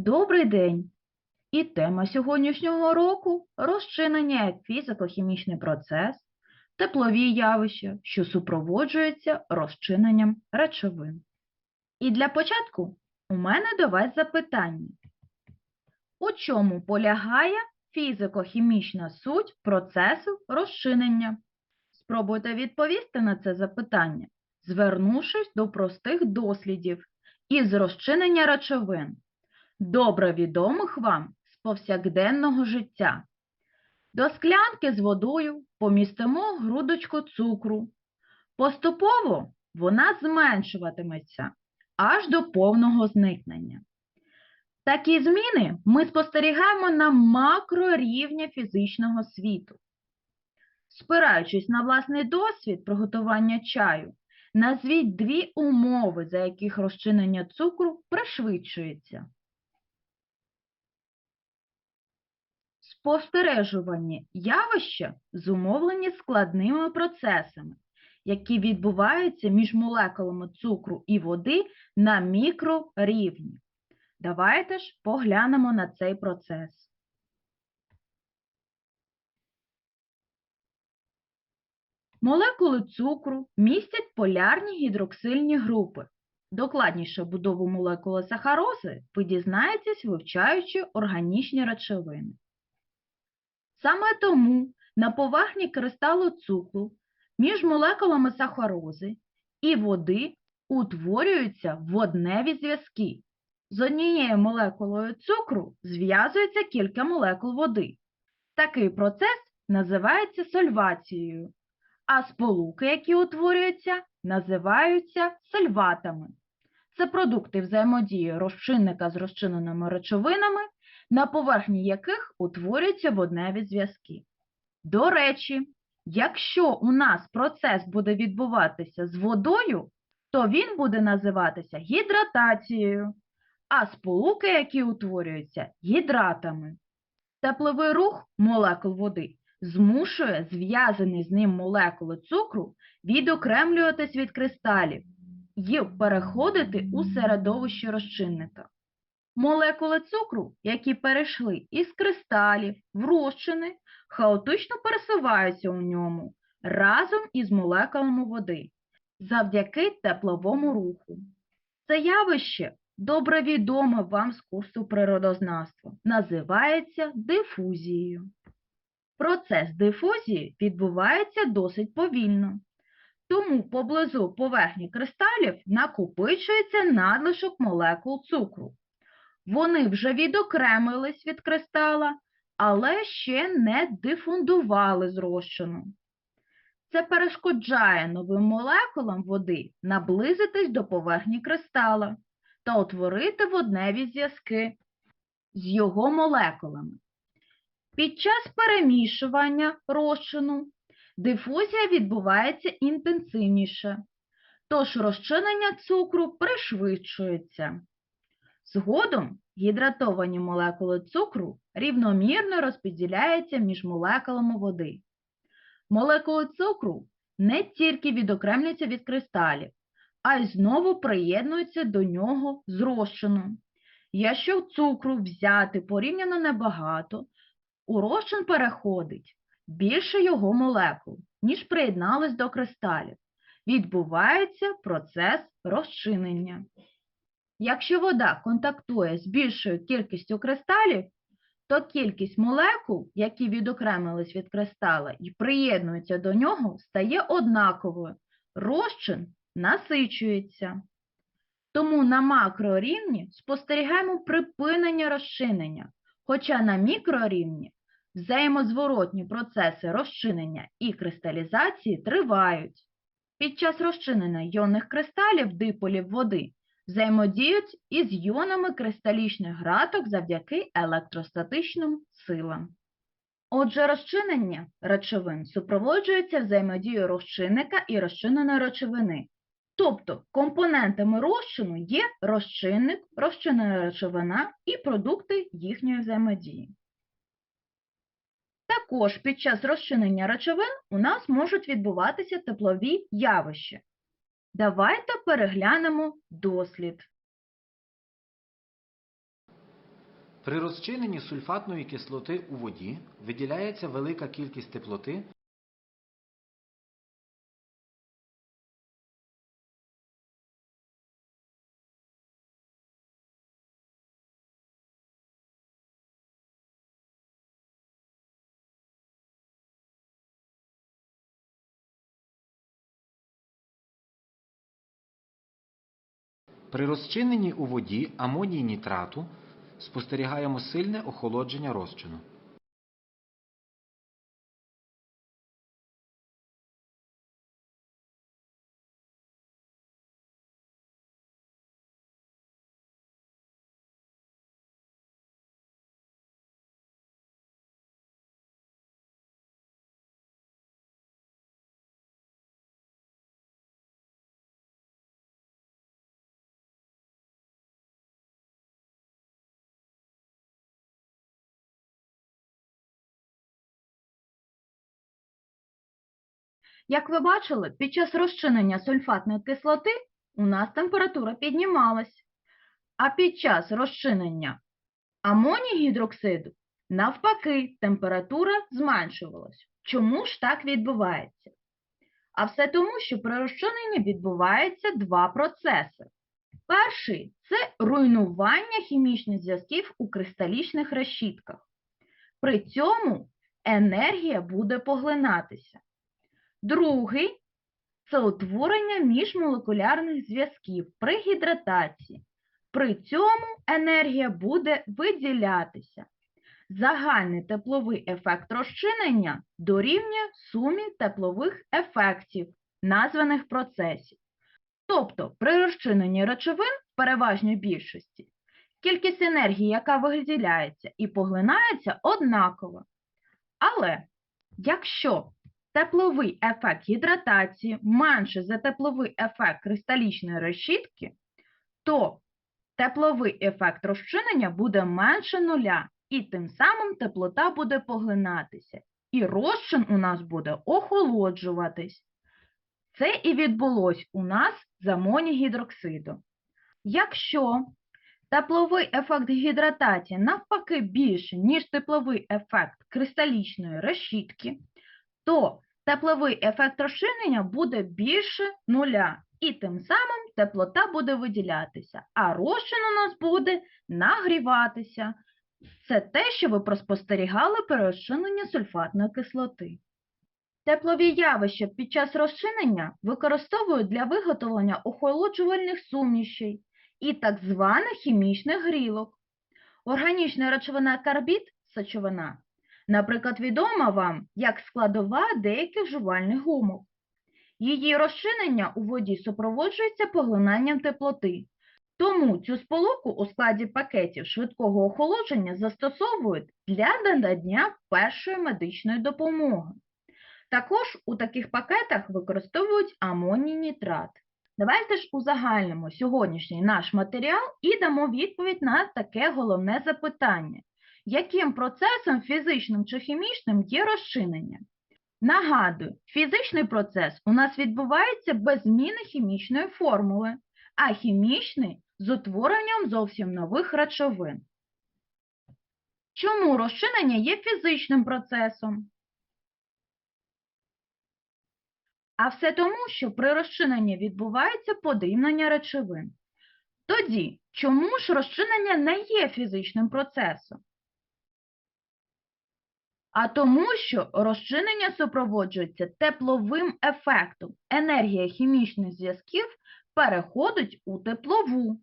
Добрий день! І тема сьогоднішнього року – розчинення як фізико-хімічний процес, теплові явища, що супроводжуються розчиненням речовин. І для початку у мене до вас запитання. У чому полягає фізико-хімічна суть процесу розчинення? Спробуйте відповісти на це запитання, звернувшись до простих дослідів із розчинення речовин добре відомих вам з повсякденного життя. До склянки з водою помістимо грудочку цукру. Поступово вона зменшуватиметься аж до повного зникнення. Такі зміни ми спостерігаємо на макрорівні фізичного світу. Спираючись на власний досвід приготування чаю, назвіть дві умови, за яких розчинення цукру пришвидшується. Спостережувані явища зумовлені складними процесами, які відбуваються між молекулами цукру і води на мікрорівні. Давайте ж поглянемо на цей процес. Молекули цукру містять полярні гідроксильні групи. Докладніше будову молекули сахарози ви дізнаєтесь, вивчаючи органічні речовини. Саме тому на поверхні кристалу цукру між молекулами сахарози і води утворюються водневі зв'язки. З однією молекулою цукру зв'язується кілька молекул води. Такий процес називається сольвацією, а сполуки, які утворюються, називаються сольватами. Це продукти взаємодії розчинника з розчиненими речовинами, на поверхні яких утворюються водневі зв'язки. До речі, якщо у нас процес буде відбуватися з водою, то він буде називатися гідратацією, а сполуки, які утворюються, гідратами. Тепловий рух молекул води змушує зв'язані з ним молекули цукру відокремлюватись від кристалів і переходити у середовище розчинника. Молекули цукру, які перейшли із кристалів в розчини, хаотично пересуваються у ньому разом із молекулами води завдяки тепловому руху. Це явище добре відоме вам з курсу природознавства, називається дифузією. Процес дифузії відбувається досить повільно, тому поблизу поверхні кристалів накопичується надлишок молекул цукру. Вони вже відокремились від кристала, але ще не дифундували з розчину. Це перешкоджає новим молекулам води наблизитись до поверхні кристала та утворити водневі зв'язки з його молекулами. Під час перемішування розчину дифузія відбувається інтенсивніше, тож розчинення цукру пришвидшується. Згодом гідратовані молекули цукру рівномірно розподіляються між молекулами води. Молекули цукру не тільки відокремлюються від кристалів, а й знову приєднуються до нього з розчином. Якщо цукру взяти порівняно небагато, у розчин переходить більше його молекул, ніж приєднались до кристалів. Відбувається процес розчинення. Якщо вода контактує з більшою кількістю кристалів, то кількість молекул, які відокремились від кристала і приєднуються до нього, стає однаковою. Розчин насичується. Тому на макрорівні спостерігаємо припинення розчинення, хоча на мікрорівні взаємозворотні процеси розчинення і кристалізації тривають. Під час розчинення йонних кристалів диполів води взаємодіють із йонами кристалічних граток завдяки електростатичним силам. Отже, розчинення речовин супроводжується взаємодією розчинника і розчиненої речовини. Тобто компонентами розчину є розчинник, розчинена речовина і продукти їхньої взаємодії. Також під час розчинення речовин у нас можуть відбуватися теплові явища. Давайте переглянемо дослід. При розчиненні сульфатної кислоти у воді виділяється велика кількість теплоти, При розчиненні у воді амоній нітрату спостерігаємо сильне охолодження розчину. Як ви бачили, під час розчинення сульфатної кислоти у нас температура піднімалась, а під час розчинення амонігідроксиду, навпаки, температура зменшувалась. Чому ж так відбувається? А все тому, що при розчиненні відбуваються два процеси. Перший це руйнування хімічних зв'язків у кристалічних решітках. При цьому енергія буде поглинатися. Другий це утворення міжмолекулярних зв'язків при гідратації. При цьому енергія буде виділятися. Загальний тепловий ефект розчинення дорівнює сумі теплових ефектів названих процесів. Тобто при розчиненні речовин в переважній більшості кількість енергії, яка виділяється і поглинається, однакова. Але якщо тепловий ефект гідратації менше за тепловий ефект кристалічної решітки, то тепловий ефект розчинення буде менше нуля, і тим самим теплота буде поглинатися, і розчин у нас буде охолоджуватись. Це і відбулось у нас з амонігідроксидом. Якщо тепловий ефект гідратації навпаки більше, ніж тепловий ефект кристалічної решітки, то тепловий ефект розчинення буде більше нуля, і тим самим теплота буде виділятися, а розчин у нас буде нагріватися. Це те, що ви проспостерігали при розчиненні сульфатної кислоти. Теплові явища під час розчинення використовують для виготовлення охолоджувальних сумішей і так званих хімічних грілок. Органічна речовина карбід сечовина Наприклад, відома вам як складова деяких жувальних гумок. Її розчинення у воді супроводжується поглинанням теплоти. Тому цю сполуку у складі пакетів швидкого охолодження застосовують для надання першої медичної допомоги. Також у таких пакетах використовують амоній нітрат. Давайте ж узагальнимо сьогоднішній наш матеріал і дамо відповідь на таке головне запитання яким процесом фізичним чи хімічним є розчинення. Нагадую, фізичний процес у нас відбувається без зміни хімічної формули, а хімічний з утворенням зовсім нових речовин. Чому розчинення є фізичним процесом? А все тому, що при розчиненні відбувається подрібнення речовин. Тоді, чому ж розчинення не є фізичним процесом? А тому, що розчинення супроводжується тепловим ефектом. Енергія хімічних зв'язків переходить у теплову.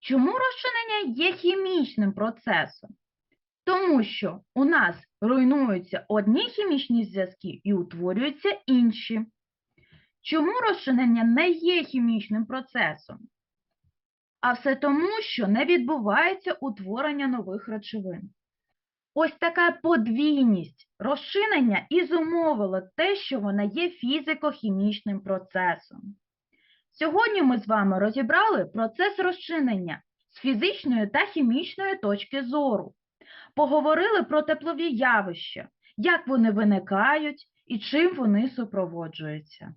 Чому розчинення є хімічним процесом? Тому що у нас руйнуються одні хімічні зв'язки і утворюються інші. Чому розчинення не є хімічним процесом? А все тому, що не відбувається утворення нових речовин. Ось така подвійність розчинення і зумовила те, що вона є фізико-хімічним процесом. Сьогодні ми з вами розібрали процес розчинення з фізичної та хімічної точки зору. Поговорили про теплові явища, як вони виникають і чим вони супроводжуються.